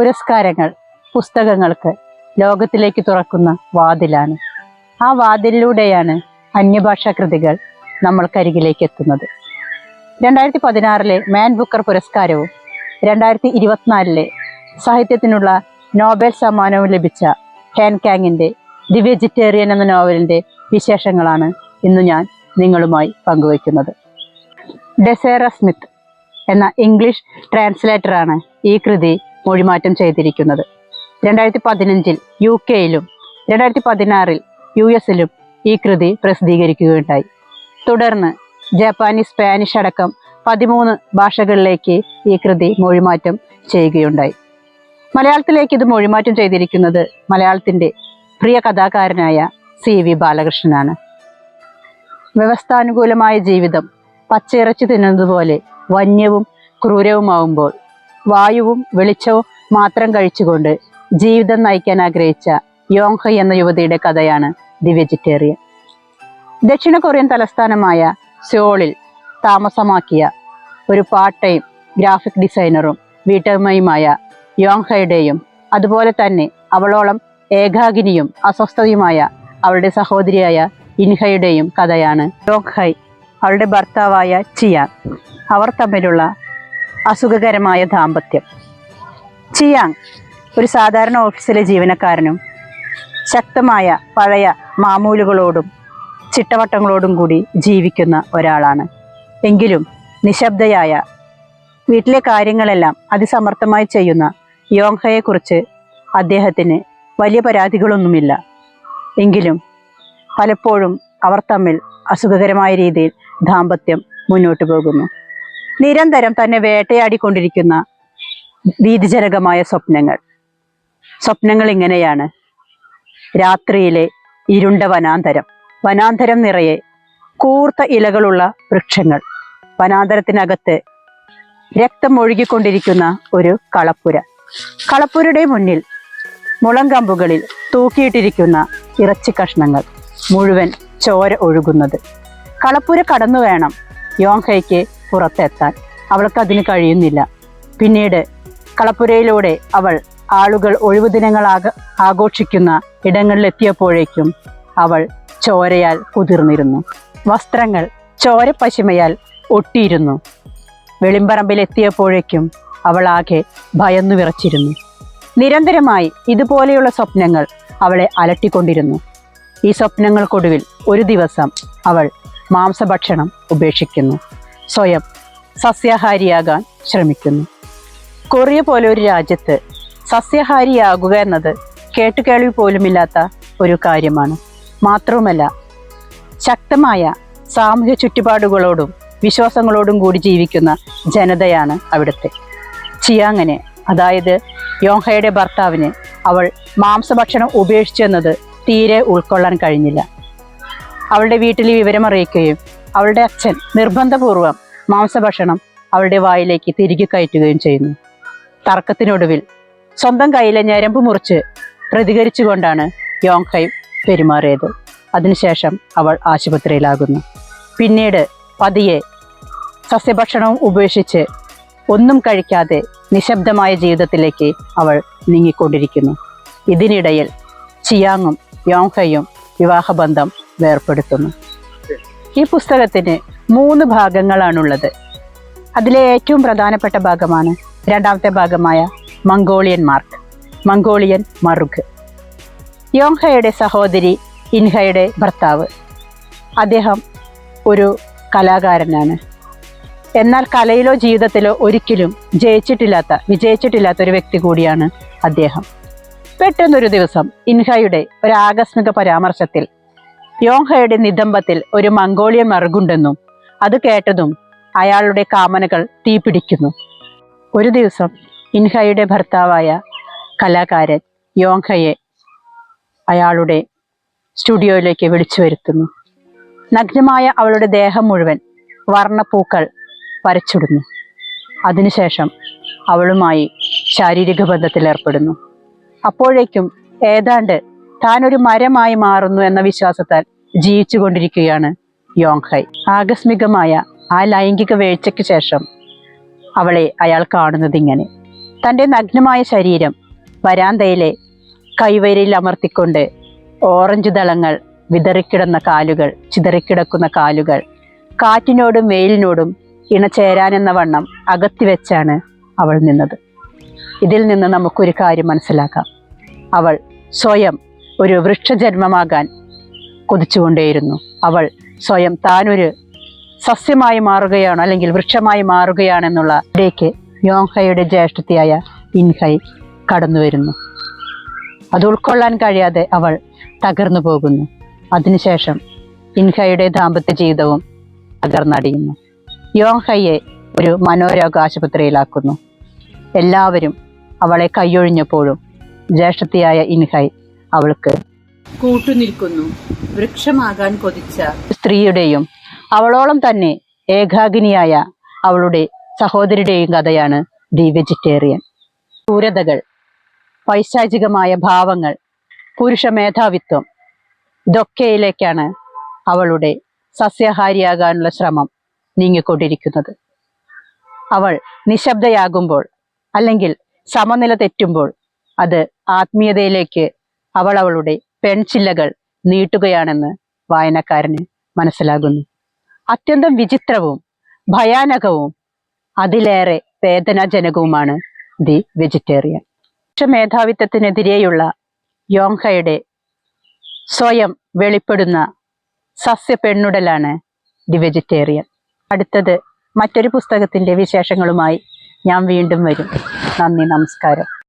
പുരസ്കാരങ്ങൾ പുസ്തകങ്ങൾക്ക് ലോകത്തിലേക്ക് തുറക്കുന്ന വാതിലാണ്. ആ വാതിലിലൂടെയാണ് അന്യഭാഷാ കൃതികൾ നമ്മൾക്കരികിലേക്ക് എത്തുന്നത്. രണ്ടായിരത്തി പതിനാറിലെ മാൻ ബുക്കർ പുരസ്കാരവും രണ്ടായിരത്തി ഇരുപത്തിനാലിലെ സാഹിത്യത്തിനുള്ള നോബൽ സമ്മാനവും ലഭിച്ച ഹാൻ കാങ്ങിന്റെ ദി വെജിറ്റേറിയൻ എന്ന നോവലിന്റെ വിശേഷങ്ങളാണ് ഇന്ന് ഞാൻ നിങ്ങളുമായി പങ്കുവയ്ക്കുന്നത്. ഡെസേറ സ്മിത്ത് എന്ന ഇംഗ്ലീഷ് ട്രാൻസ്ലേറ്ററാണ് ഈ കൃതി മൊഴിമാറ്റം ചെയ്തിരിക്കുന്നത്. രണ്ടായിരത്തി പതിനഞ്ചിൽ യു കെയിലും രണ്ടായിരത്തി പതിനാറിൽ യു എസിലും ഈ കൃതി പ്രസിദ്ധീകരിക്കുകയുണ്ടായി. തുടർന്ന് ജപ്പാനീസ് സ്പാനിഷ് അടക്കം പതിമൂന്ന് ഭാഷകളിലേക്ക് ഈ കൃതി മൊഴിമാറ്റം ചെയ്യുകയുണ്ടായി. മലയാളത്തിലേക്ക് ഇത് മൊഴിമാറ്റം ചെയ്തിരിക്കുന്നത് മലയാളത്തിന്റെ പ്രിയ കഥാകാരനായ സി വി ബാലകൃഷ്ണനാണ്. വ്യവസ്ഥാനുകൂലമായ ജീവിതം പച്ചയിറച്ചി തിന്നുന്നതുപോലെ വന്യവും ക്രൂരവുമാവുമ്പോൾ വായുവും വെളിച്ചവും മാത്രം കഴിച്ചുകൊണ്ട് ജീവിതം നയിക്കാൻ ആഗ്രഹിച്ച യോങ്ഹ എന്ന യുവതിയുടെ കഥയാണ് ദി വെജിറ്റേറിയൻ ദക്ഷിണ കൊറിയൻ തലസ്ഥാനമായ സിയോളിൽ താമസമാക്കിയ ഒരു പാർട്ട് ടൈം ഗ്രാഫിക് ഡിസൈനറും വീട്ടമ്മയുമായ യോങ്ഹയുടെയും അതുപോലെ തന്നെ അവളോളം ഏകാഗിനിയും അസ്വസ്ഥതയുമായ അവളുടെ സഹോദരിയായ ഇൻഹയുടെയും കഥയാണ് യോങ്ഹൈ അവളുടെ ഭർത്താവായ ചിയാൻ. അവർ തമ്മിലുള്ള അസുഖകരമായ ദാമ്പത്യം. ചിയാങ് ഒരു സാധാരണ ഓഫീസിലെ ജീവനക്കാരനും ശക്തമായ പഴയ മാമൂലുകളോടും ചിട്ടവട്ടങ്ങളോടും കൂടി ജീവിക്കുന്ന ഒരാളാണ്. എങ്കിലും നിശബ്ദയായ വീട്ടിലെ കാര്യങ്ങളെല്ലാം അതിസമർത്ഥമായി ചെയ്യുന്ന യോങ്ഹയെക്കുറിച്ച് അദ്ദേഹത്തിന് വലിയ പരാതികളൊന്നുമില്ല. എങ്കിലും പലപ്പോഴും അവർ തമ്മിൽ അസുഖകരമായ രീതിയിൽ ദാമ്പത്യം മുന്നോട്ട് പോകുന്നു. നിരന്തരം തന്നെ വേട്ടയാടിക്കൊണ്ടിരിക്കുന്ന ഭീതിജനകമായ സ്വപ്നങ്ങൾ. സ്വപ്നങ്ങൾ ഇങ്ങനെയാണ്. രാത്രിയിലെ ഇരുണ്ട വനാന്തരം. വനാന്തരം നിറയെ കൂർത്ത ഇലകളുള്ള വൃക്ഷങ്ങൾ. വനാന്തരത്തിനകത്ത് രക്തം ഒഴുകിക്കൊണ്ടിരിക്കുന്ന ഒരു കളപ്പുര. കളപ്പുരയുടെ മുന്നിൽ മുളങ്കമ്പുകളിൽ തൂക്കിയിട്ടിരിക്കുന്ന ഇറച്ചി കഷ്ണങ്ങൾ മുഴുവൻ ചോര ഒഴുകുന്നത്. കളപ്പുര കടന്നു വേണം യോങ്ഹയ്ക്ക് പുറത്തെത്താൻ അവൾക്ക് അതിന് കഴിയുന്നില്ല. പിന്നീട് കളപ്പുരയിലൂടെ അവൾ ആളുകൾ ഒഴിവു ദിനങ്ങളാക ആഘോഷിക്കുന്ന ഇടങ്ങളിലെത്തിയപ്പോഴേക്കും അവൾ ചോരയാൽ കുതിർന്നിരുന്നു. വസ്ത്രങ്ങൾ ചോരപ്പശിമയാൽ ഒട്ടിയിരുന്നു. വെളിമ്പറമ്പിലെത്തിയപ്പോഴേക്കും അവൾ ആകെ ഭയന്നു വിറച്ചിരുന്നു. നിരന്തരമായി ഇതുപോലെയുള്ള സ്വപ്നങ്ങൾ അവളെ അലട്ടിക്കൊണ്ടിരുന്നു. ഈ സ്വപ്നങ്ങൾക്കൊടുവിൽ ഒരു ദിവസം അവൾ മാംസഭക്ഷണം ഉപേക്ഷിക്കുന്നു. സ്വയം സസ്യാഹാരിയാകാൻ ശ്രമിക്കുന്നു. കൊറിയ പോലെ ഒരു രാജ്യത്ത് സസ്യാഹാരിയാകുക എന്നത് കേട്ടുകേൾവി പോലുമില്ലാത്ത ഒരു കാര്യമാണ്. മാത്രവുമല്ല ശക്തമായ സാമൂഹ്യ ചുറ്റുപാടുകളോടും വിശ്വാസങ്ങളോടും കൂടി ജീവിക്കുന്ന ജനതയാണ് അവിടുത്തെ. ചിയാങ്ങനെ അതായത് യോഹയുടെ ഭർത്താവിന് അവൾ മാംസഭക്ഷണം ഉപേക്ഷിച്ചു എന്നത് തീരെ ഉൾക്കൊള്ളാൻ കഴിഞ്ഞില്ല. അവളുടെ വീട്ടിൽ വിവരമറിയിക്കുകയും അവളുടെ അച്ഛൻ നിർബന്ധപൂർവം മാംസഭക്ഷണം അവളുടെ വായിലേക്ക് തിരികെ കയറ്റുകയും ചെയ്യുന്നു. തർക്കത്തിനൊടുവിൽ സ്വന്തം കയ്യിലെ ഞരമ്പ് മുറിച്ച് പ്രതികരിച്ചുകൊണ്ടാണ് യോങ്ഹൈ പെരുമാറിയത്. അതിനുശേഷം അവൾ ആശുപത്രിയിലാകുന്നു. പിന്നീട് പതിയെ സസ്യഭക്ഷണവും ഉപേക്ഷിച്ച് ഒന്നും കഴിക്കാതെ നിശബ്ദമായ ജീവിതത്തിലേക്ക് അവൾ നീങ്ങിക്കൊണ്ടിരിക്കുന്നു. ഇതിനിടയിൽ ചിയാങ്ങും യോങ്ഹയും വിവാഹബന്ധം വേർപ്പെടുത്തുന്നു. ഈ പുസ്തകത്തിന് മൂന്ന് ഭാഗങ്ങളാണുള്ളത്. അതിലെ ഏറ്റവും പ്രധാനപ്പെട്ട ഭാഗമാണ് രണ്ടാമത്തെ ഭാഗമായ മംഗോളിയൻ മാർക്ക് മംഗോളിയൻ മറുക്. യോങ്ഹയുടെ സഹോദരി ഇൻഹയുടെ ഭർത്താവ്. അദ്ദേഹം ഒരു കലാകാരനാണ്. എന്നാൽ കലയിലോ ജീവിതത്തിലോ ഒരിക്കലും ജയിച്ചിട്ടില്ലാത്ത വിജയിച്ചിട്ടില്ലാത്ത ഒരു വ്യക്തി കൂടിയാണ് അദ്ദേഹം. പെട്ടെന്നൊരു ദിവസം ഇൻഹയുടെ ഒരു ആകസ്മിക പരാമർശത്തിൽ യോങ്ഹയുടെ നിതംബത്തിൽ ഒരു മംഗോളിയൻ മറുകുണ്ടെന്നും അത് കേട്ടതും അയാളുടെ കാമനകൾ തീപിടിക്കുന്നു. ഒരു ദിവസം ഇൻഹയുടെ ഭർത്താവായ കലാകാരൻ യോങ്ഹയെ അയാളുടെ സ്റ്റുഡിയോയിലേക്ക് വിളിച്ചു വരുത്തുന്നു. നഗ്നമായ അവളുടെ ദേഹം മുഴുവൻ വർണപ്പൂക്കൾ വരച്ചിടുന്നു. അതിനുശേഷം അവളുമായി ശാരീരിക ബന്ധത്തിൽ ഏർപ്പെടുന്നു. അപ്പോഴേക്കും ഏതാണ്ട് താൻ ഒരു മരമായി മാറുന്നു എന്ന വിശ്വാസത്താൽ ജീവിച്ചു കൊണ്ടിരിക്കുകയാണ് യോങ്ഹൈ. ആകസ്മികമായ ആ ലൈംഗിക വീഴ്ചയ്ക്ക് ശേഷം അവളെ അയാൾ കാണുന്നത് ഇങ്ങനെ. തന്റെ നഗ്നമായ ശരീരം വരാന്തയിലെ കൈവരിയിൽ അമർത്തിക്കൊണ്ട് ഓറഞ്ച് ദളങ്ങൾ വിതറിക്കിടന്ന കാലുകൾ ചിതറിക്കിടക്കുന്ന കാലുകൾ കാറ്റിനോടും വെയിലിനോടും ഇണചേരാനെന്ന വണ്ണം അകത്തി വെച്ചാണ് അവൾ നിന്നത്. ഇതിൽ നിന്ന് നമുക്കൊരു കാര്യം മനസ്സിലാക്കാം. അവൾ സ്വയം ഒരു വൃക്ഷജന്മമാകാൻ കൊതിച്ചുകൊണ്ടേയിരുന്നു. അവൾ സ്വയം താനൊരു സസ്യമായി മാറുകയാണോ അല്ലെങ്കിൽ വൃക്ഷമായി മാറുകയാണെന്നുള്ള ഇടയ്ക്ക് യോങ്ഹയുടെ ജ്യേഷ്ഠത്തിയായ ഇൻഹൈ കടന്നു വരുന്നു അത് ഉൾക്കൊള്ളാൻ കഴിയാതെ അവൾ തകർന്നു പോകുന്നു. അതിനുശേഷം ഇൻഹയുടെ ദാമ്പത്യ ജീവിതവും തകർന്നടിയുന്നു. യോങ്ഹയെ ഒരു മനോരോഗ ആശുപത്രിയിലാക്കുന്നു. എല്ലാവരും അവളെ കൈയൊഴിഞ്ഞപ്പോഴും ജ്യേഷ്ഠത്തിയായ ഇൻഹൈ അവൾക്ക്. കൂട്ടുനിൽക്കുന്നു വൃക്ഷമാകാൻ കൊതിച്ച സ്ത്രീയുടെയും അവളോളം തന്നെ ഏകാഗിനിയായ അവളുടെ സഹോദരിയുടെയും കഥയാണ് ദി വെജിറ്റേറിയൻ. ക്രൂരതകൾ പൈശാചികമായ ഭാവങ്ങൾ പുരുഷ മേധാവിത്വം ഇതൊക്കെയിലേക്കാണ് അവളുടെ സസ്യഹാരിയാകാനുള്ള ശ്രമം നീങ്ങിക്കൊണ്ടിരിക്കുന്നത്. അവൾ നിശബ്ദയാകുമ്പോൾ അല്ലെങ്കിൽ സമനില തെറ്റുമ്പോൾ അത് ആത്മീയതയിലേക്ക് അവൾ അവളുടെ പെൺചില്ലകൾ നീട്ടുകയാണെന്ന് വായനക്കാരന് മനസ്സിലാകുന്നു. അത്യന്തം വിചിത്രവും ഭയാനകവും അതിലേറെ വേദനാജനകവുമാണ് ദി വെജിറ്റേറിയൻ. മേധാവിത്വത്തിനെതിരെയുള്ള യോങ്ഹയുടെ സ്വയം വെളിപ്പെടുന്ന സസ്യ പെണ്ണുടലാണ് ദി വെജിറ്റേറിയൻ. അടുത്തത് മറ്റൊരു പുസ്തകത്തിന്റെ വിശേഷങ്ങളുമായി ഞാൻ വീണ്ടും വരും. നന്ദി നമസ്കാരം.